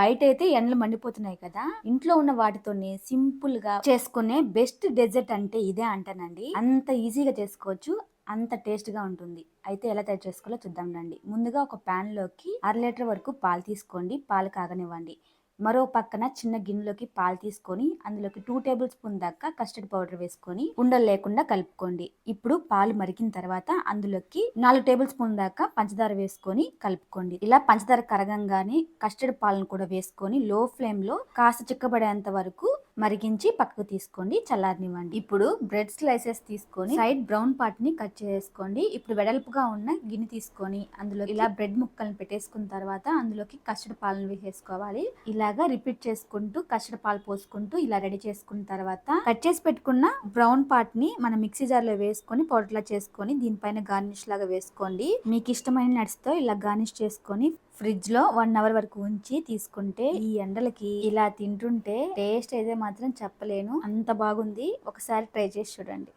బయట అయితే ఎండలు మండిపోతున్నాయి కదా. ఇంట్లో ఉన్న వాటితోనే సింపుల్గా చేసుకునే బెస్ట్ డెజర్ట్ అంటే ఇదే అంటానండి. అంత ఈజీగా చేసుకోవచ్చు అంత టేస్ట్గా ఉంటుంది. అయితే ఎలా తయారు చేసుకోవాలో చూద్దాం రండి. ముందుగా ఒక ప్యాన్లోకి అర లీటర్ వరకు పాలు తీసుకోండి. పాలు కాగనివ్వండి. మరో పక్కన చిన్న గిన్నెలోకి పాలు తీసుకొని అందులోకి టూ టేబుల్ స్పూన్ దాకా కస్టర్డ్ పౌడర్ వేసుకొని ఉండలు లేకుండా కలుపుకోండి. ఇప్పుడు పాలు మరిగిన తర్వాత అందులోకి నాలుగు టేబుల్ స్పూన్ దాకా పంచదార వేసుకొని కలుపుకోండి. ఇలా పంచదార కరగంగానే కస్టర్డ్ పాలను కూడా వేసుకొని లో ఫ్లేమ్లో కాస్త చిక్కబడేంత వరకు మరిగించి పక్కకు తీసుకోండి చల్లారనివ్వండి. ఇప్పుడు బ్రెడ్ స్లైసెస్ తీసుకొని సైడ్ బ్రౌన్ పార్ట్ని కట్ చేసుకోండి. ఇప్పుడు వెడల్పుగా ఉన్న గిన్నె తీసుకొని అందులో ఇలా బ్రెడ్ ముక్కలను పెట్టేసుకున్న తర్వాత అందులోకి కస్టర్డ్ పాలను వేసేసుకోవాలి. ఇలాగా రిపీట్ చేసుకుంటూ కస్టర్డ్ పాలు పోసుకుంటూ ఇలా రెడీ చేసుకున్న తర్వాత కట్ చేసి పెట్టుకున్న బ్రౌన్ పార్ట్ని మనం మిక్సీ జార్లో వేసుకొని పౌడర్ లా చేసుకొని దీనిపైన గార్నిష్ లాగా వేసుకోండి. మీకు ఇష్టమైన నట్స్తో ఇలా గార్నిష్ చేసుకొని ఫ్రిడ్జ్లో వన్ అవర్ వరకు ఉంచి తీసుకుంటే ఈ ఎండలకి ఇలా తింటుంటే టేస్ట్ అయితే మాత్రం చెప్పలేను. అంత బాగుంది. ఒకసారి ట్రై చేసి చూడండి.